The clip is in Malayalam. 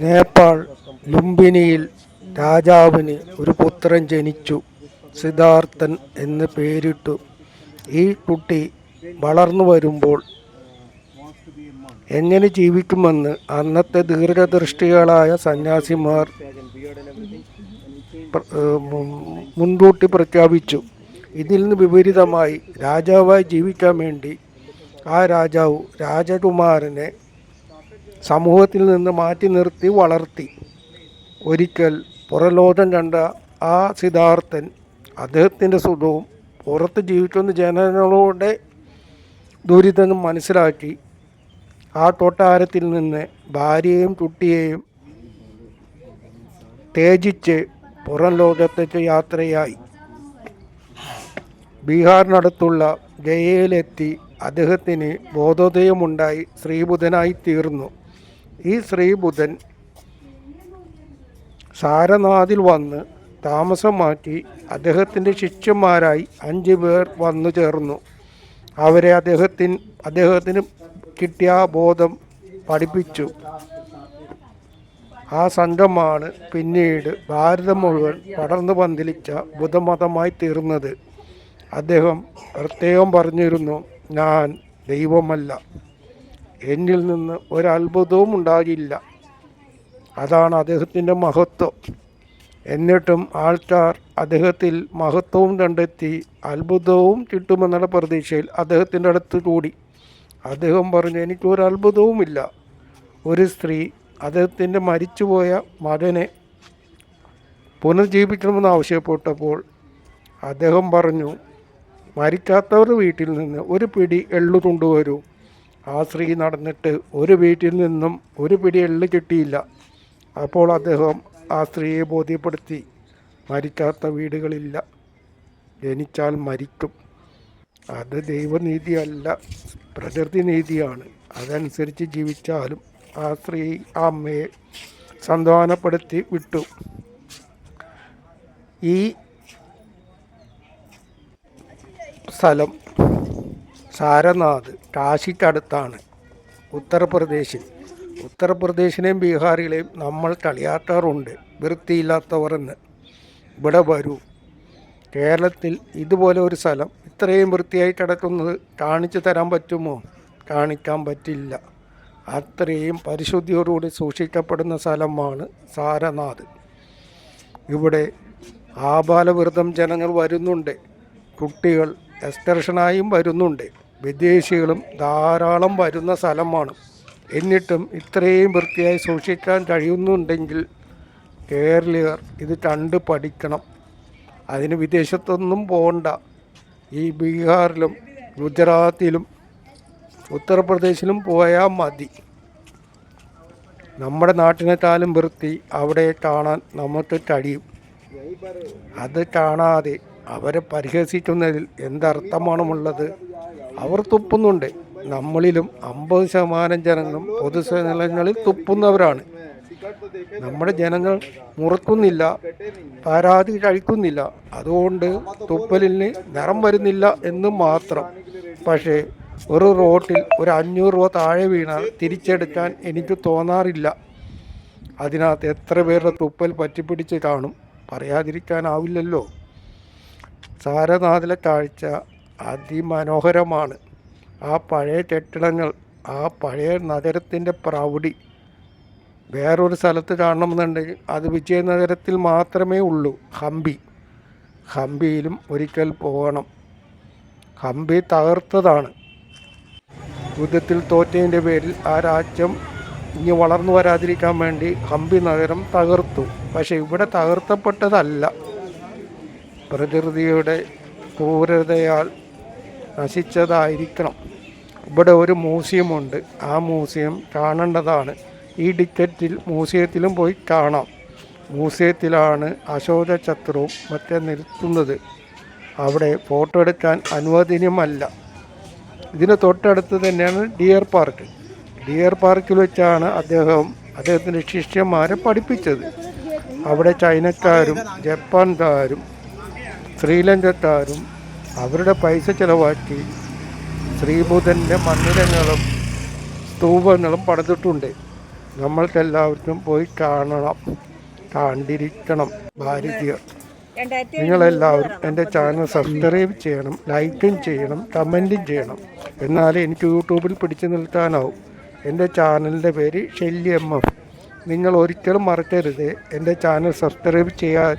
നേപ്പാൾ ലുംബിനിയിൽ രാജാവിന് ഒരു പുത്രൻ ജനിച്ചു. സിദ്ധാർത്ഥൻ എന്ന് പേരിട്ടു. ഈ കുട്ടി വളർന്നു വരുമ്പോൾ എങ്ങനെ ജീവിക്കുമെന്ന് അന്നത്തെ ദീർഘദൃഷ്ടികളായ സന്യാസിമാർ മുൻകൂട്ടി പ്രഖ്യാപിച്ചു. ഇതിൽ നിന്ന് വിപരീതമായി രാജാവായി ജീവിക്കാൻ വേണ്ടി ആ രാജാവ് രാജകുമാരനെ സമൂഹത്തിൽ നിന്ന് മാറ്റി നിർത്തി വളർത്തി. ഒരിക്കൽ പുറലോകം കണ്ട ആ സിദ്ധാർത്ഥൻ അദ്ദേഹത്തിന്റെ സുഖവും പുറത്ത് ജീവിക്കുന്ന ജനങ്ങളുടെ ദുരിതം മനസ്സിലാക്കി. ആ കൊട്ടാരത്തിൽ നിന്ന് ഭാര്യയെയും കുട്ടിയെയും തേജിച്ച് പുറം ലോകത്തേക്ക് യാത്രയായി. ബീഹാറിനടുത്തുള്ള ഗയയിലെത്തി അദ്ദേഹത്തിന് ബോധോദയമുണ്ടായി. ശ്രീബുധനായി തീർന്നു. ഈ ശ്രീബുധൻ സാരനാഥിൽ വന്ന് താമസം മാറ്റി അദ്ദേഹത്തിന്റെ ശിഷ്യന്മാരായി അഞ്ച് പേർ വന്നു ചേർന്നു. അവരെ അദ്ദേഹത്തിന് അദ്ദേഹത്തിന് കിട്ടിയ ബോധം പഠിപ്പിച്ചു. ആ സംഘമാണ് പിന്നീട് ഭാരതം മുഴുവൻ പടർന്നു പന്തലിച്ച ബുധമതമായി തീർന്നത്. അദ്ദേഹം പ്രത്യേകം പറഞ്ഞിരുന്നു ഞാൻ ദൈവമല്ല. എന്നിൽ നിന്ന് ഒരത്ഭുതവും ഉണ്ടാകില്ല. അതാണ് അദ്ദേഹത്തിന്റെ മഹത്വം. എന്നിട്ടും ആൾക്കാർ അദ്ദേഹത്തിൽ മഹത്വവും കണ്ടെത്തി അത്ഭുതവും കിട്ടുമെന്നുള്ള പ്രതീക്ഷയിൽ അദ്ദേഹത്തിന്റെ അടുത്ത് കൂടി. അദ്ദേഹം പറഞ്ഞു എനിക്കൊരു അത്ഭുതവുമില്ല. ഒരു സ്ത്രീ അദ്ദേഹത്തിന്റെ മരിച്ചുപോയ മകനെ പുനർജീവിക്കണമെന്ന് ആവശ്യപ്പെട്ടപ്പോൾ അദ്ദേഹം പറഞ്ഞു മരിക്കാത്തവർ വീട്ടിൽ നിന്ന് ഒരു പിടി എള്ളു കൊണ്ടുവരൂ. ആ സ്ത്രീ നടന്നിട്ട് ഒരു വീട്ടിൽ നിന്നും ഒരു പിടി എള്ള് കിട്ടിയില്ല. അപ്പോൾ അദ്ദേഹം ആ സ്ത്രീയെ ബോധ്യപ്പെടുത്തി മരിക്കാത്ത വീടുകളില്ല ജനിച്ചാൽ മരിക്കും. അത് ദൈവനീതിയല്ല പ്രകൃതി നീതിയാണ്. അതനുസരിച്ച് ജീവിച്ചാലും ആ സ്ത്രീ ആ അമ്മയെ സന്താനപ്പെടുത്തി വിട്ടു. ഈ സ്ഥലം സാരനാഥ് കാശിക്കടുത്താണ് ഉത്തർപ്രദേശിൽ. ഉത്തർപ്രദേശിനെയും ബീഹാറിലെയും നമ്മൾ കളിയാക്കാറുണ്ട് വൃത്തിയില്ലാത്തവർ എന്ന് ഇവിടെ വരൂ. കേരളത്തിൽ ഇതുപോലെ ഒരു സ്ഥലം ഇത്രയും വൃത്തിയായി കിടക്കുന്നത് കാണിച്ചു തരാൻ പറ്റുമോ? കാണിക്കാൻ പറ്റില്ല. അത്രയും പരിശുദ്ധിയോടുകൂടി സൂക്ഷിക്കപ്പെടുന്ന സ്ഥലമാണ് സാരനാഥ്. ഇവിടെ ആബാലവൃതം ജനങ്ങൾ വരുന്നുണ്ട്. കുട്ടികൾ എക്സ്കർഷനായും വരുന്നുണ്ട്. വിദേശികളും ധാരാളം വരുന്ന സ്ഥലമാണ്. എന്നിട്ടും ഇത്രയും വൃത്തിയായി സൂക്ഷിക്കാൻ കഴിയുന്നുണ്ടെങ്കിൽ കേരളീയർ ഇത് കണ്ട് പഠിക്കണം. അതിന് വിദേശത്തൊന്നും പോകണ്ട ഈ ബീഹാറിലും ഗുജറാത്തിലും ഉത്തർപ്രദേശിലും പോയാൽ മതി. നമ്മുടെ നാട്ടിനെക്കാളും വൃത്തി അവിടെ കാണാൻ നമുക്ക് കഴിയും. അത് കാണാതെ അവരെ പരിഹസിക്കുന്നതിൽ എന്തർത്ഥമാണുള്ളത് അവർ തുപ്പുന്നുണ്ട്. നമ്മളിലും അമ്പത് ശതമാനം ജനങ്ങളും പൊതുസ്ഥലങ്ങളിൽ തുപ്പുന്നവരാണ്. നമ്മുടെ ജനങ്ങൾ മുറുക്കുന്നില്ല പരാതി കഴിക്കുന്നില്ല. അതുകൊണ്ട് തുപ്പലിന് നിറം വരുന്നില്ല എന്ന് മാത്രം. പക്ഷേ ഒരു റോട്ടിൽ ഒരു അഞ്ഞൂറ് രൂപ താഴെ വീണാൽ തിരിച്ചെടുക്കാൻ എനിക്ക് തോന്നാറില്ല. അതിനകത്ത് എത്ര പേരുടെ തുപ്പൽ പറ്റിപ്പിടിച്ച് കാണും പറയാതിരിക്കാനാവില്ലല്ലോ. സാരനാഥിലെ കാഴ്ച അതിമനോഹരമാണ്. ആ പഴയ കെട്ടിടങ്ങൾ ആ പഴയ നഗരത്തിന്റെ പ്രൗഢി. വേറൊരു സ്ഥലത്ത് കാണണമെന്നുണ്ടെങ്കിൽ അത് വിജയനഗരത്തിൽ മാത്രമേ ഉള്ളൂ ഹംപി. ഹംപിയിലും ഒരിക്കൽ പോകണം. ഹംപി തകർത്തതാണ്. യുദ്ധത്തിൽ തോറ്റതിന്റെ പേരിൽ ആ രാജ്യം ഇനി വളർന്നു വരാതിരിക്കാൻ വേണ്ടി ഹംപി നഗരം തകർത്തു. പക്ഷേ ഇവിടെ തകർത്തപ്പെട്ടതല്ല. പ്രകൃതിയുടെ ക്രൂരതയാൽ നശിച്ചതായിരിക്കണം. ഇവിടെ ഒരു മ്യൂസിയമുണ്ട്. ആ മ്യൂസിയം കാണേണ്ടതാണ്. ഈ ടിക്കറ്റിൽ മ്യൂസിയത്തിലും പോയി കാണാം. മ്യൂസിയത്തിലാണ് അശോക ചക്രവും മറ്റേ നിർത്തുന്നത്. അവിടെ ഫോട്ടോ എടുക്കാൻ അനുവദനീയമല്ല. ഇതിന് തൊട്ടടുത്ത് തന്നെയാണ് ഡിയർ പാർക്ക്. ഡിയർ പാർക്കിൽ വെച്ചാണ് അദ്ദേഹം അദ്ദേഹത്തിന്റെ ശിഷ്യന്മാരെ പഠിപ്പിച്ചത്. അവിടെ ചൈനക്കാരും ജപ്പാൻകാരും ശ്രീലങ്കക്കാരും അവരുടെ പൈസ ചിലവാക്കി ശ്രീബുധന്റെ മന്ദിരങ്ങളും സ്തൂപങ്ങളും പണിതിട്ടുണ്ട്. നമ്മൾക്കെല്ലാവർക്കും പോയി കാണണം. കണ്ടിരിക്കണം ഭാരതീയർ. നിങ്ങളെല്ലാവരും എന്റെ ചാനൽ സബ്സ്ക്രൈബ് ചെയ്യണം ലൈക്കും ചെയ്യണം കമന്റും ചെയ്യണം. എന്നാലേ എനിക്ക് യൂട്യൂബിൽ പിടിച്ചു നിൽക്കാനാവും. എന്റെ ചാനലിന്റെ പേര് ഷെല്ലി എം എഫ് നിങ്ങൾ ഒരിക്കലും മറക്കരുത്. എന്റെ ചാനൽ സബ്സ്ക്രൈബ് ചെയ്യാൻ